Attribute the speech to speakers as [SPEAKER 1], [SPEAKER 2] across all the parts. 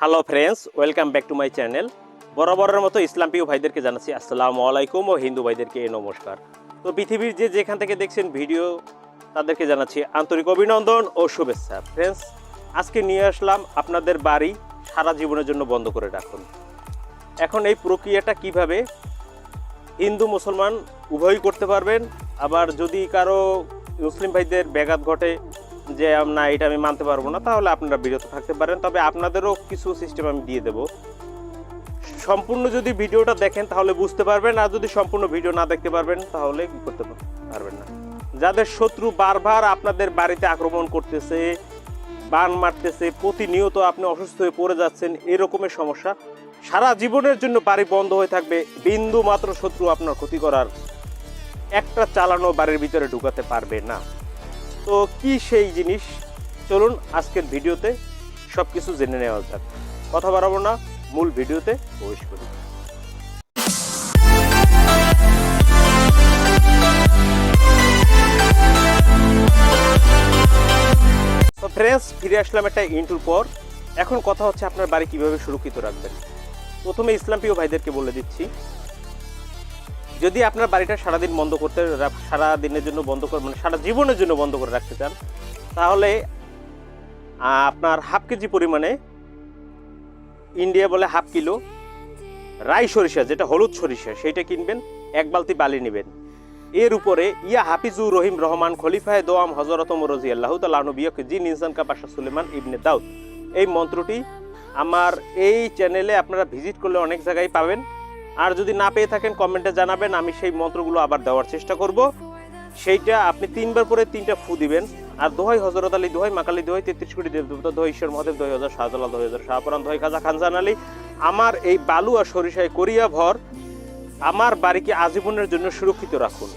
[SPEAKER 1] Hello friends welcome back to my channel বরাবরের মতো ইসলাম প্রিয় ভাইদেরকে জানাচ্ছি আসসালামু আলাইকুম ও হিন্দু ভাইদেরকে নমস্কার। তো পৃথিবীর যে যেখান থেকে দেখছেন ভিডিও, তাদেরকে জানাচ্ছি আন্তরিক অভিনন্দন ও শুভেচ্ছা। ফ্রেন্ডস আজকে নিয়ে আসলাম আপনাদের বাড়ি সারা জীবনের জন্য বন্ধ করে রাখুন। এখন এই প্রক্রিয়াটা কীভাবে হিন্দু মুসলমান উভয়ই করতে পারবেন? আবার যদি কারও মুসলিম ভাইদের ব্যাঘাত ঘটে যে না, এটা আমি মানতে পারব না, তাহলে আপনারা বিরত থাকতে পারেন। তবে আপনাদেরও কিছু সিস্টেম আমি দিয়ে দেব। সম্পূর্ণ যদি ভিডিওটা দেখেন, তাহলে বুঝতে পারবেন, আর যদি সম্পূর্ণ ভিডিও না দেখতে পারবেন, তাহলে করতে পারবেন না। যাদের শত্রু বারবার আপনাদের বাড়িতে আক্রমণ করতেছে, বান মারতেছে, প্রতিনিয়ত আপনি অসুস্থ হয়ে পড়ে যাচ্ছেন এরকমের সমস্যা। সারা জীবনের জন্য বাড়ি বন্ধ হয়ে থাকবে বিন্দু মাত্র শত্রু আপনার ক্ষতি করার একটা চালানো বাড়ির ভিতরে ঢুকাতে পারবে না। তো কি সেই জিনিস? চলুন আজকের ভিডিওতে সব কিছু জেনে নেওয়া যাক। কথা বাড়াবো না, মূল ভিডিওতে প্রবেশ করি। তো ফিরে আসলাম একটা ইন্টুর পর। এখন কথা হচ্ছে আপনার বাড়ি কীভাবে সুরক্ষিত রাখবেন। প্রথমে ইসলাম প্রিয় ভাইদেরকে বলে দিচ্ছি যদি আপনার বাড়িটা সারাদিন বন্ধ করতে সারা দিনের জন্য বন্ধ করে মানে সারা জীবনের জন্য বন্ধ করে রাখতে চান, তাহলে আপনার হাফ কেজি পরিমাণে ইন্ডিয়া বলে হাফ কিলো রাই সরিষা, যেটা হলুদ সরিষা, সেইটা কিনবেন, এক বালতি বালি নেবেন। এর উপরে ইয়া হাফিজুর রহিম রহমান, খলিফায় দোয়াম হজরত মরজি আল্লাহ তালাহনু বিয়কে জিন ইনসান কা পাশা সুলেমান ইবনে দাউদ। এই মন্ত্রটি আমার এই চ্যানেলে আপনারা ভিজিট করলে অনেক জায়গায় পাবেন। আর যদি না পেয়ে থাকেন, কমেন্টে জানাবেন, আমি সেই মন্ত্রগুলো আবার দেওয়ার চেষ্টা করব। সেইটা আপনি তিনবার করে তিনটা ফু দিবেন। আর দোহাই হজরত আলী, দোহাই মাকালি দোহাই তেত্রিশ কোটি দেবদেবতা দোহাই ঈশ্বর মহাদেব, দোহাই হাজার শাহজালাল, দোহাই হাজার শাহপুরান দোহাই খাজা খানজান আলী। আমার এই বালু আর সরিষায় করিয়া ভর, আমার বাড়িকে আজীবনের জন্য সুরক্ষিত রাখুন।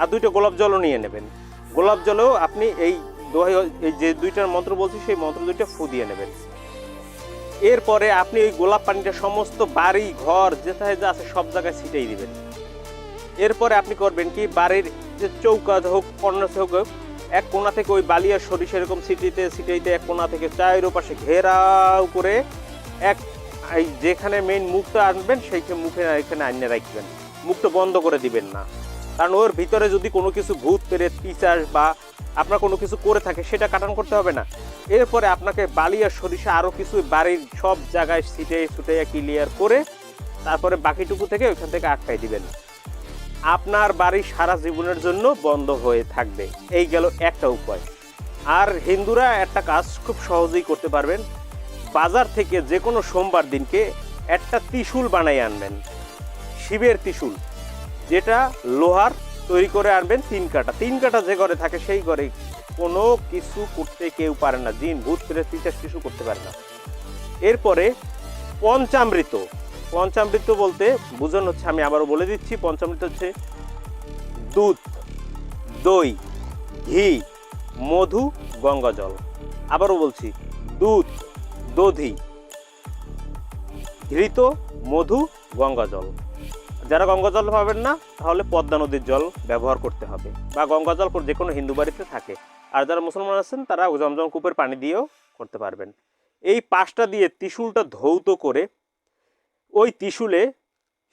[SPEAKER 1] আর দুইটা গোলাপ জলও নিয়ে নেবেন। গোলাপ জলেও আপনি এই দোহাই, এই যে দুইটার মন্ত্র বলছি, সেই মন্ত্র দুইটা ফু দিয়ে নেবেন। এরপরে আপনি ওই গোলাপ পানিটা সমস্ত বাড়ি, ঘর, যেথায় যা আছে সব জায়গায় ছিটাই দিবেন। এরপরে আপনি করবেন কি, বাড়ির যে চৌকা হোক কর্নাসে হোক, এক কোনা থেকে ওই বালিয়া সরিষা এরকম ছিটিতে, ছিটাইতে এক কোণা থেকে চায়ের পাশে ঘেরাও করে এক, এই যেখানে মেইন মুখটা আনবেন সেইখানে মুখে এখানে আনিয়ে রাখবেন। মুখটা বন্ধ করে দিবেন না। কারণ ওর ভিতরে যদি কোনো কিছু ভূত পেরে পিচাস বা আপনার কোনো কিছু করে থাকে, সেটা কাটান করতে হবে না। এরপরে আপনাকে বালি আর সরিষা আরও কিছু বাড়ির সব জায়গায় ছিটে ছুটে ক্লিয়ার করে তারপরে বাকিটুকু থেকে ওইখান থেকে আটকাই দিবেন। আপনার বাড়ি সারা জীবনের জন্য বন্ধ হয়ে থাকবে। এই গেল একটা উপায়। আর হিন্দুরা একটা কাজ খুব সহজেই করতে পারবেন। বাজার থেকে যে কোনো সোমবার দিনকে একটা ত্রিশূল বানাই আনবেন। শিবের ত্রিশূল, যেটা লোহার তৈরি করে আনবেন তিন কাটা তিন কাটা যে ঘরে থাকে সেই ঘরে কোনো কিছু করতে কেউ পারে না জিন ভূত পেরে তিনটা কিছু করতে পারে না। এরপরে পঞ্চামৃত। পঞ্চামৃত বলতে বোঝানো হচ্ছে, আমি আবারও বলে দিচ্ছি, পঞ্চামৃত হচ্ছে দুধ, দই, ঘি, মধু, গঙ্গা জল। আবারও বলছি, দুধ, দধি, ঘৃত, মধু, গঙ্গা জল। যারা গঙ্গা জল পাবেন না, তাহলে পদ্মা নদীর জল ব্যবহার করতে হবে, বা গঙ্গা জল যে কোনো হিন্দু বাড়িতে থাকে। আর যারা মুসলমান আছেন, তারা জমজম কূপের পানি দিয়েও করতে পারবেন। এই পাশটা দিয়ে ত্রিশূলটা ধৌত করে ওই ত্রিশূলে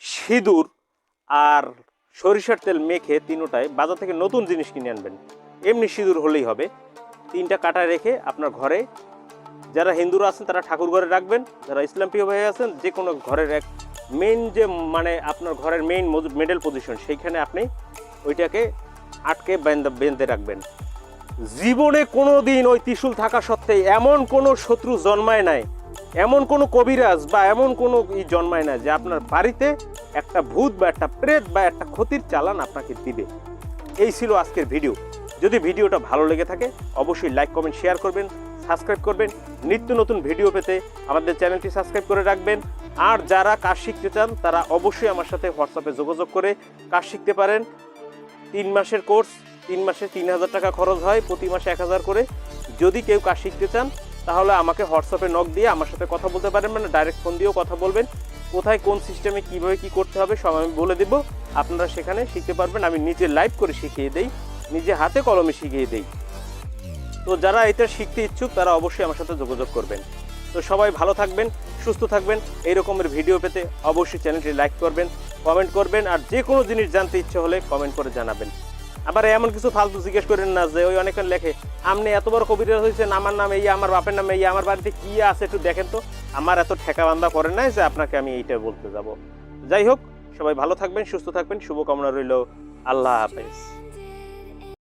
[SPEAKER 1] সিঁদুর আর সরিষার তেল মেখে তিনোটায় বাজার থেকে নতুন জিনিস কিনে আনবেন। এমনি সিঁদুর হলেই হবে। তিনটা কাটা রেখে আপনার ঘরে যারা হিন্দুরা আছেন, তারা ঠাকুর ঘরে রাখবেন। যারা ইসলাম প্রিয় ভাই আছেন, যে কোনো ঘরের এক মেইন যে মানে আপনার ঘরের মেইন মেডেল পজিশন সেইখানে আপনি ওইটাকে আটকে বেঁধে বেঁধে রাখবেন। জীবনে কোনো দিন ওই ত্রিশূল থাকা সত্ত্বে এমন কোনো শত্রু জন্মায় নাই, এমন কোনো কবিরাজ বা এমন কোনো ই জন্মায় না যে আপনার বাড়িতে একটা ভূত বা একটা প্রেত বা একটা ক্ষতির চালান আপনাকে দিবে। এই ছিল আজকের ভিডিও। যদি ভিডিওটা ভালো লেগে থাকে, অবশ্যই লাইক, কমেন্ট, শেয়ার করবেন, সাবস্ক্রাইব করবেন। নিত্য নতুন ভিডিও পেতে আমাদের চ্যানেলটি সাবস্ক্রাইব করে রাখবেন। আর যারা কাজ শিখতে চান, তারা অবশ্যই আমার সাথে হোয়াটসঅ্যাপে যোগাযোগ করে কাজ শিখতে পারেন। তিন মাসের কোর্স তিন মাসে তিন হাজার টাকা খরচ হয়, প্রতি মাসে এক হাজার করে। যদি কেউ কাজ শিখতে চান, তাহলে আমাকে হোয়াটসঅ্যাপে নক দিয়ে আমার সাথে কথা বলতে পারেন মানে ডাইরেক্ট ফোন দিয়েও কথা বলবেন। কোথায় কোন সিস্টেমে কীভাবে কি করতে হবে সব আমি বলে দেব। আপনারা সেখানে শিখতে পারবেন, আমি নিজে লাইভ করে শিখিয়ে দেই, নিজে হাতে কলমে শিখিয়ে দেই। তো যারা এটা শিখতে ইচ্ছুক, তারা অবশ্যই আমার সাথে যোগাযোগ করবেন। তো সবাই ভালো থাকবেন, সুস্থ থাকবেন। এই রকমের ভিডিও পেতে অবশ্যই চ্যানেলটি লাইক করবেন কমেন্ট করবেন, আর যে কোনো জিনিস জানতে ইচ্ছে হলে কমেন্ট করে জানাবেন। আবার এমন কিছু ফালতু জিজ্ঞেস করেন না যে ওই অনেকে লেখে আপনি এত বড় কবিরাজ হয়েছেন আমার নাম এই, আমার বাপের নাম এই, আমার বাড়িতে কি আছে একটু দেখেন তো। আমার এত ঠেকা বান্ধা করে নাই যে আপনাকে আমি এইটা বলতে যাব। যাই হোক, সবাই ভালো থাকবেন, সুস্থ থাকবেন, শুভকামনা রইল। আল্লাহ হাফেজ।